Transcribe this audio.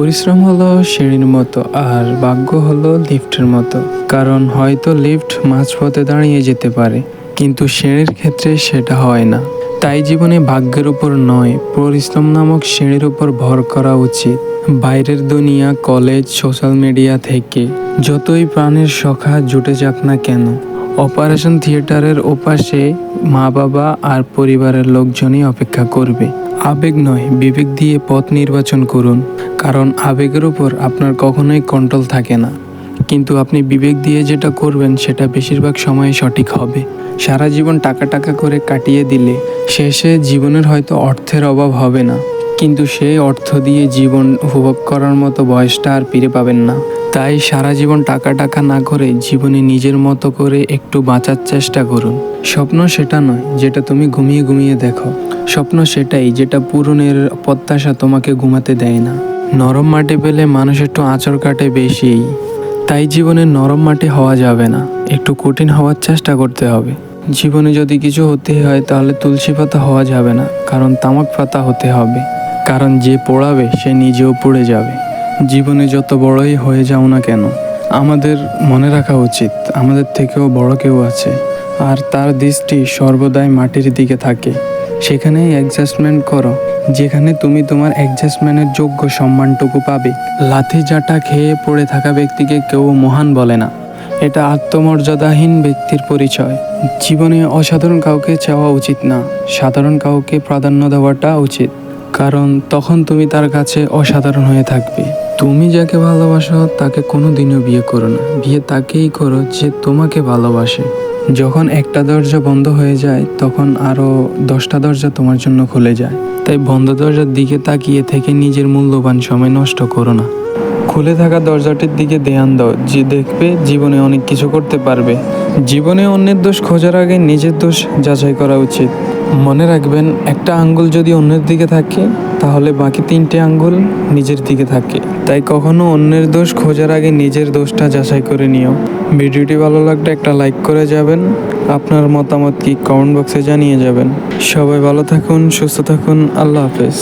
পরিশ্রম হলো সিঁড়ির মতো আর ভাগ্য হলো লিফটের মতো। কারণ হয়তো লিফট মাঝপথে দাঁড়িয়ে যেতে পারে, কিন্তু সিঁড়ির ক্ষেত্রে সেটা হয় না। তাই জীবনে ভাগ্যের উপর নয়, পরিশ্রম নামক সিঁড়ির উপর ভর করা উচিত। বাইরের দুনিয়া, কলেজ, সোশ্যাল মিডিয়া থেকে যতই প্রাণের সখা জুটে যাক না কেন, অপারেশন থিয়েটারের ওপাশে মা বাবা আর পরিবারের লোকজনই অপেক্ষা করবে। আবেগ নয়, বিবেক দিয়ে পথ নির্বাচন করুন। কারণ আবেগের উপর আপনার কখনোই কন্ট্রোল থাকে না। কিন্তু আপনি বিবেক দিয়ে যেটা করবেন, সেটা বেশিরভাগ সময়ে সঠিক হবে। সারা জীবন টাকা টাকা করে কাটিয়ে দিলে শেষে জীবনের হয়তো অর্থের অভাব হবে না। কিন্তু সেই অর্থ দিয়ে জীবন উপভোগ করার মতো বয়সটা আর ফিরে পাবেন না। তাই সারা জীবন টাকা টাকা না করে জীবনে নিজের মতো করে একটু বাঁচার চেষ্টা করুন। স্বপ্ন সেটা নয়, যেটা তুমি ঘুমিয়ে ঘুমিয়ে দেখো। স্বপ্ন সেটাই, যেটা পূরণের প্রত্যাশা তোমাকে ঘুমাতে দেয় না। নরম মাটি পেলে মানুষ একটু আঁচড় কাটে বেশিই। তাই জীবনে নরম মাটি হওয়া যাবে না, একটু কঠিন হওয়ার চেষ্টা করতে হবে। জীবনে যদি কিছু হতে হয়, তাহলে তুলসী পাতা হওয়া যাবে না, কারণ তামাক পাতা হতে হবে। কারণ যে পড়াবে, সে নিজেও পড়ে যাবে। জীবনে যত বড়ই হয়ে যাও না কেন, আমাদের মনে রাখা উচিত, আমাদের থেকেও বড় কেউ আছে। আর তার দৃষ্টি সর্বদাই মাটির দিকে থাকে। সেখানেই অ্যাডজাস্টমেন্ট করো। যেখানে তুমি তোমার অ্যাডজাস্টমেন্টের যোগ্য সম্মানটুকু পাবে। লাথি জাটা খেয়ে পড়ে থাকা ব্যক্তিকে কেউ মহান বলে না। এটা আত্মমর্যাদাহীন ব্যক্তির পরিচয়। জীবনে অসাধারণ কাউকে চাওয়া উচিত না। সাধারণ কাউকে প্রাধান্য দেওয়াটা উচিত। কারণ তখন তুমি তার কাছে অসাধারণ হয়ে থাকবে। তুমি যাকে ভালোবাসো, তাকে কোনো দিনও বিয়ে করো না। বিয়ে তাকেই করো যে তোমাকে ভালোবাসে। যখন একটা দরজা বন্ধ হয়ে যায়, তখন আরও দশটা দরজা তোমার জন্য খুলে যায়। তাই বন্ধ দরজার দিকে তাকিয়ে থেকে নিজের মূল্যবান সময় নষ্ট করো না। খুলে থাকা দরজাটির দিকে ধ্যান দাও যে দেখবে জীবনে অনেক কিছু করতে পারবে। জীবনে অন্যের দোষ খোঁজার আগে নিজের দোষ যাচাই করা উচিত। মনে রাখবেন, একটা আঙ্গুল যদি অন্যের দিকে থাকে, তাহলে বাকি তিনটে আঙ্গুল নিজের দিকে থাকে। তাই কখনো অন্যের দোষ খোঁজার আগে নিজের দোষটা যাচাই করে নিও। ভিডিওটি ভালো লাগলে একটা লাইক করে যাবেন। আপনার মতামত কি কমেন্ট বক্সে জানিয়ে যাবেন। সবাই ভালো থাকুন, সুস্থ থাকুন, আল্লাহ হাফেজ।